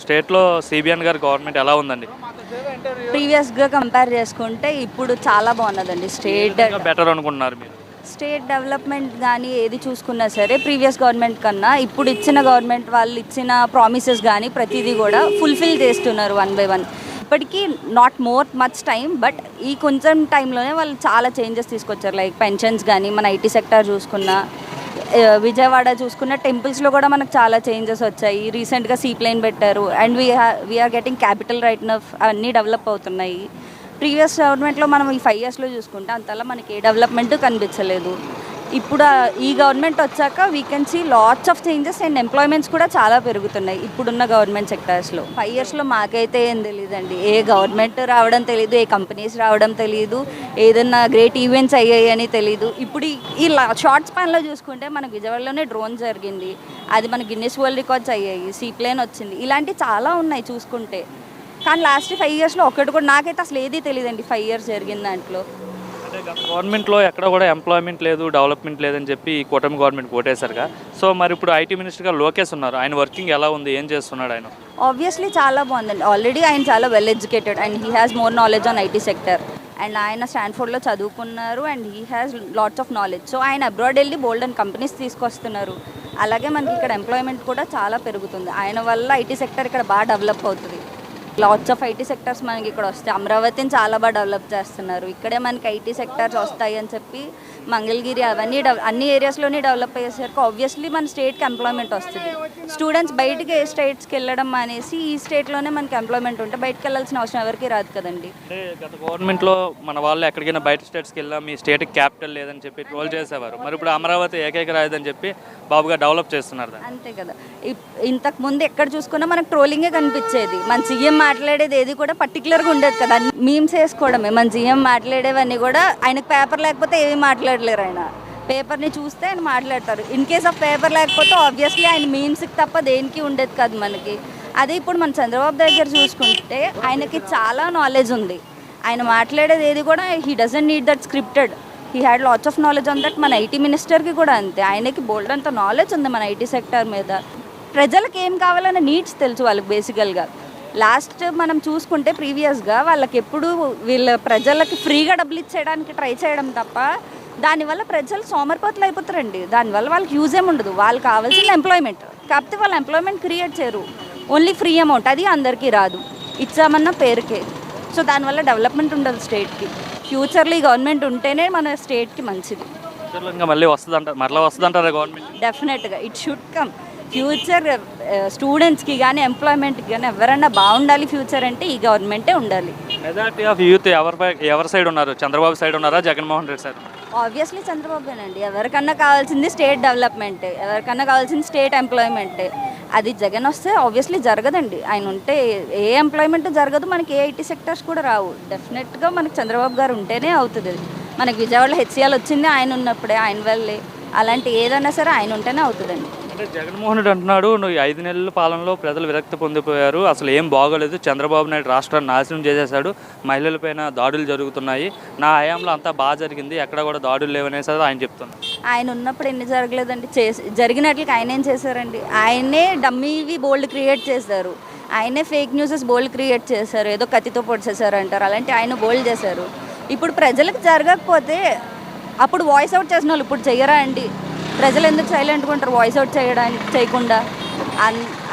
స్టేట్లో సిబిఎన్ గారి గవర్నమెంట్ ఎలా ఉందండి? ప్రీవియస్గా కంపేర్ చేసుకుంటే ఇప్పుడు చాలా బాగున్నదండి స్టేట్ బెటర్ అనుకుంటున్నారు మీరు? స్టేట్ డెవలప్మెంట్ కానీ ఏది చూసుకున్నా సరే ప్రీవియస్ గవర్నమెంట్ కన్నా ఇప్పుడు ఇచ్చిన గవర్నమెంట్ వాళ్ళు ఇచ్చిన ప్రామిసెస్ కానీ ప్రతిదీ కూడా ఫుల్ఫిల్ చేస్తున్నారు వన్ బై వన్. ఇప్పటికీ not more much time but ఈ కొంచెం టైంలోనే వాళ్ళు చాలా చేంజెస్ తీసుకొచ్చారు లైక్ పెన్షన్స్ కానీ మన ఐటీ సెక్టర్ చూసుకున్నా. విజయవాడ చూసుకున్న టెంపుల్స్లో కూడా మనకు చాలా చేంజెస్ వచ్చాయి. రీసెంట్గా సీ ప్లేన్ పెట్టారు. And we we're getting capital right enough అన్నీ డెవలప్ అవుతున్నాయి. ప్రీవియస్ గవర్నమెంట్లో మనం ఈ ఫైవ్ ఇయర్స్లో చూసుకుంటే అంతలా మనకి ఏ డెవలప్మెంట్ కనిపించలేదు. ఇప్పుడు ఈ గవర్నమెంట్ వచ్చాక we can see lots of changes and employments కూడా చాలా పెరుగుతున్నాయి ఇప్పుడున్న గవర్నమెంట్ సెక్టర్స్లో ఫైవ్ ఇయర్స్లో మాకైతే ఏం తెలియదండి ఏ గవర్నమెంట్ రావడం తెలియదు ఏ కంపెనీస్ రావడం తెలియదు ఏదన్నా గ్రేట్ ఈవెంట్స్ అయ్యాయి అని తెలియదు ఇప్పుడు ఈ- షార్ట్ స్పాన్లో చూసుకుంటే మన విజయవాడలోనే డ్రోన్ జరిగింది. అది మన గిన్నెస్ వరల్డ్ రికార్డ్స్ అయ్యాయి సీ ప్లేన్ వచ్చింది. ఇలాంటివి చాలా ఉన్నాయి చూసుకుంటే. కానీ లాస్ట్ ఫైవ్ ఇయర్స్లో ఒక్కటి కూడా నాకైతే అసలు ఏదీ తెలియదండి ఫైవ్ ఇయర్స్ జరిగిన దాంట్లో. గత గవర్నమెంట్లో ఎక్కడ కూడా ఎంప్లాయ్మెంట్ లేదు డెవలప్మెంట్ లేదని చెప్పి ఈ కూటమి గవర్నమెంట్ ఓటేశారుగా సో మరి ఇప్పుడు ఐటీ మినిస్టర్గా లోకేష్ ఉన్నారు. ఆయన వర్కింగ్ ఎలా ఉంది? ఏం చేస్తున్నాడు ఆయన? ఆబ్వియస్లీ చాలా బాగుందండి. ఆల్రెడీ ఆయన చాలా well educated and he has more knowledge on IT sector and ఆయన స్టాన్ఫోర్డ్లో చదువుకున్నారు and he has lots of knowledge so ఆయన అబ్రాడ్ వెళ్ళి బోల్డ్ అండ్ కంపెనీస్ తీసుకొస్తున్నారు. అలాగే మనకి ఇక్కడ ఎంప్లాయ్మెంట్ కూడా చాలా పెరుగుతుంది. ఆయన వల్ల ఐటీ సెక్టర్ ఇక్కడ బాగా డెవలప్ అవుతుంది. లాట్స్ ఆఫ్ ఐటీ సెక్టర్స్ మనకి ఇక్కడ వస్తాయి. అమరావతిని చాలా బాగా డెవలప్ చేస్తున్నారు. ఇక్కడే మనకి ఐటీ సెక్టర్స్ వస్తాయి అని చెప్పి మంగళగిరి అవన్నీ అన్ని ఏరియాస్లోనే డెవలప్ అయ్యేసరికి ఆబ్వియస్లీ మన స్టేట్కి ఎంప్లాయ్మెంట్ వస్తుంది. స్టూడెంట్స్ బయటికి ఏ స్టేట్స్కి వెళ్ళడం అనేసి ఈ స్టేట్లోనే మనకి ఎంప్లాయ్మెంట్ ఉంటే బయటకు వెళ్ళాల్సిన అవసరం ఎవరికి రాదు కదండి. గత గవర్నమెంట్లో మన వాళ్ళు ఎక్కడికైనా బయట స్టేట్స్కి వెళ్ళా మీ స్టేట్కి క్యాపిటల్ లేదని చెప్పి ట్రోల్ చేసేవారు. మరి ఇప్పుడు అమరావతి ఏకైక రాయదని చెప్పి బాబుగా డెవలప్ చేస్తున్నారు అంతే కదా. ఇంతకు ముందు ఎక్కడ చూసుకున్నా మనకు ట్రోలింగే కనిపించేది. మన సీఎం మాట్లాడేది ఏది కూడా పర్టికులర్గా ఉండేది కదా. మీమ్స్ వేసుకోవడమే. మన జీఎం మాట్లాడేవన్నీ కూడా ఆయనకు పేపర్ లేకపోతే ఏమీ మాట్లాడలేరు ఆయన. పేపర్ని చూస్తే ఆయన మాట్లాడతారు. ఇన్ కేస్ ఆఫ్ పేపర్ లేకపోతే ఆబ్వియస్లీ ఆయన మీమ్స్కి తప్ప దేనికి ఉండేది కాదు మనకి. అదే ఇప్పుడు మన చంద్రబాబు దగ్గర చూసుకుంటే ఆయనకి చాలా నాలెడ్జ్ ఉంది. ఆయన మాట్లాడేది ఏది కూడా he doesn't need that scripted he had lots of knowledge on that మన ఐటీ మినిస్టర్కి కూడా అంతే. ఆయనకి బోల్డ్ అంత నాలెడ్జ్ ఉంది మన ఐటీ సెక్టర్ మీద. ప్రజలకు ఏం కావాలనే నీడ్స్ తెలుసు వాళ్ళకి బేసికల్గా లాస్ట్ మనం చూసుకుంటే ప్రీవియస్గా వాళ్ళకి ఎప్పుడు వీళ్ళ ప్రజలకి ఫ్రీగా డబ్బులు ఇచ్చేయడానికి ట్రై చేయడం తప్ప దానివల్ల ప్రజలు సోమరిపోతులు అయిపోతారండి. దానివల్ల వాళ్ళకి యూజ్ ఏమి ఉండదు. వాళ్ళకి కావాల్సిన ఎంప్లాయ్మెంట్ కాకపోతే వాళ్ళు ఎంప్లాయ్మెంట్ క్రియేట్ చేయరు. ఓన్లీ ఫ్రీ అమౌంట్ అది అందరికీ రాదు. ఇచ్చామన్న పేరుకే. సో దానివల్ల డెవలప్మెంట్ ఉండదు స్టేట్కి ఫ్యూచర్లో ఈ గవర్నమెంట్ ఉంటేనే మన స్టేట్కి మంచిది. ఫ్యూచర్లో ఇంకా మళ్ళీ వస్తుందంటారు మరలా వస్తుందంటారా గవర్నమెంట్ డెఫినెట్గా ఇట్ షుడ్ కమ్ ఫ్యూచర్ స్టూడెంట్స్కి కానీ ఎంప్లాయ్మెంట్కి కానీ ఎవరన్నా బాగుండాలి ఫ్యూచర్ అంటే ఈ గవర్నమెంటే ఉండాలి. మెజారిటీ ఆఫ్ యూత్ ఎవరిపై ఎవరి సైడ్ ఉన్నారు? చంద్రబాబు సైడ్ ఉన్నారా? జగన్మోహన్ రెడ్డి సైడ్ ఆబ్వియస్లీ చంద్రబాబునండి. ఎవరికన్నా కావాల్సింది స్టేట్ డెవలప్మెంట్ ఎవరికన్నా కావాల్సింది స్టేట్ ఎంప్లాయ్మెంట్ అది జగన్ వస్తే ఆబ్వియస్లీ జరగదండి. ఆయన ఉంటే ఏ ఎంప్లాయ్మెంట్ జరగదు మనకి ఏ ఐటీ సెక్టర్స్ కూడా రావు. డెఫినెట్గా మనకి చంద్రబాబు గారు ఉంటేనే అవుతుంది. మనకి విజయవాడలో హెచ్సిఎల్ వచ్చింది ఆయన ఉన్నప్పుడే ఆయన వల్లే. అలాంటి ఏదైనా సరే ఆయన ఉంటేనే అవుతుందండి. అంటే జగన్మోహన్ రెడ్డి అంటున్నాడు నువ్వు ఐదు నెలల పాలనలో ప్రజలు విరక్తి పొందిపోయారు. అసలు ఏం బాగోలేదు. చంద్రబాబు నాయుడు రాష్ట్రాన్ని నాశనం చేసేశాడు. మహిళలపైన దాడులు జరుగుతున్నాయి. నా హయాంలో అంతా బాగా జరిగింది. ఎక్కడ కూడా దాడులు లేవనేసి ఆయన చెప్తున్నాడు ఆయన ఉన్నప్పుడు ఎన్ని జరగలేదండి. చేసి జరిగినట్లకి ఆయన ఏం చేశారండి? ఆయనే డమ్మీవి బోల్డ్ క్రియేట్ చేశారు. ఆయనే ఫేక్ న్యూసెస్ బోల్డ్ క్రియేట్ చేశారు. ఏదో కత్తితో పొడిచేశారు అంటారు అలాంటి ఆయన బోల్డ్ చేశారు. ఇప్పుడు ప్రజలకు జరగకపోతే అప్పుడు వాయిస్ అవుట్ చేసిన వాళ్ళు ఇప్పుడు చెయ్యరా అండి? ప్రజలు ఎందుకు సైలెంట్గా ఉంటారు? వాయిస్ అవుట్ చేయడానికి చేయకుండా.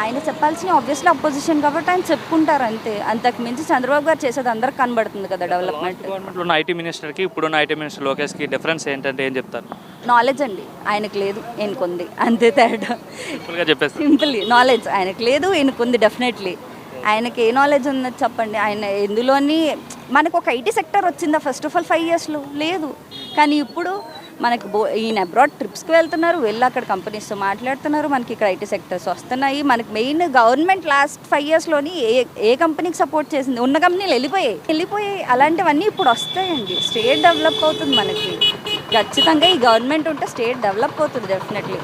ఆయన చెప్పాల్సిన ఆబ్వియస్లీ అపోజిషన్ కాబట్టి ఆయన చెప్పుకుంటారు అంతే. అంతకు మించి చంద్రబాబు గారు చేసేది అందరికి కనబడుతుంది కదా డెవలప్మెంట్ గవర్నమెంట్లో ఉన్న ఐటీ మినిస్టర్కి ఇప్పుడున్న ఐటీ మినిస్టర్ లోకేష్కి డిఫరెన్స్ ఏంటంటే ఏం చెప్తారు? నాలెడ్జ్ అండి. ఆయనకు లేదు ఈయనకుంది. అంతే తేడా. సింపుల్గా చెప్పేస్తారు సింపుల్ నాలెడ్జ్ ఆయనకు లేదు ఈయనకుంది డెఫినెట్లీ ఆయనకి ఏ నాలెడ్జ్ ఉన్నది చెప్పండి. ఆయన ఎందులోని మనకు ఒక ఐటీ సెక్టర్ వచ్చిందా? ఫస్ట్ ఆఫ్ ఆల్ ఫైవ్ ఇయర్స్లో లేదు. కానీ ఇప్పుడు మనకు బో ఈయన అబ్రాడ్ ట్రిప్స్కి వెళ్తున్నారు వెళ్ళి అక్కడ కంపెనీస్తో మాట్లాడుతున్నారు మనకి ఇక్కడ ఐటీ సెక్టర్స్ వస్తున్నాయి. మనకి మెయిన్ గవర్నమెంట్ లాస్ట్ ఫైవ్ ఇయర్స్లోని ఏ ఏ కంపెనీకి సపోర్ట్ చేసింది? ఉన్న కంపెనీలు వెళ్ళిపోయాయి. వెళ్ళిపోయాయి. అలాంటివన్నీ ఇప్పుడు వస్తాయండి. స్టేట్ డెవలప్ అవుతుంది మనకి. ఖచ్చితంగా ఈ గవర్నమెంట్ ఉంటే స్టేట్ డెవలప్ అవుతుంది డెఫినెట్లీ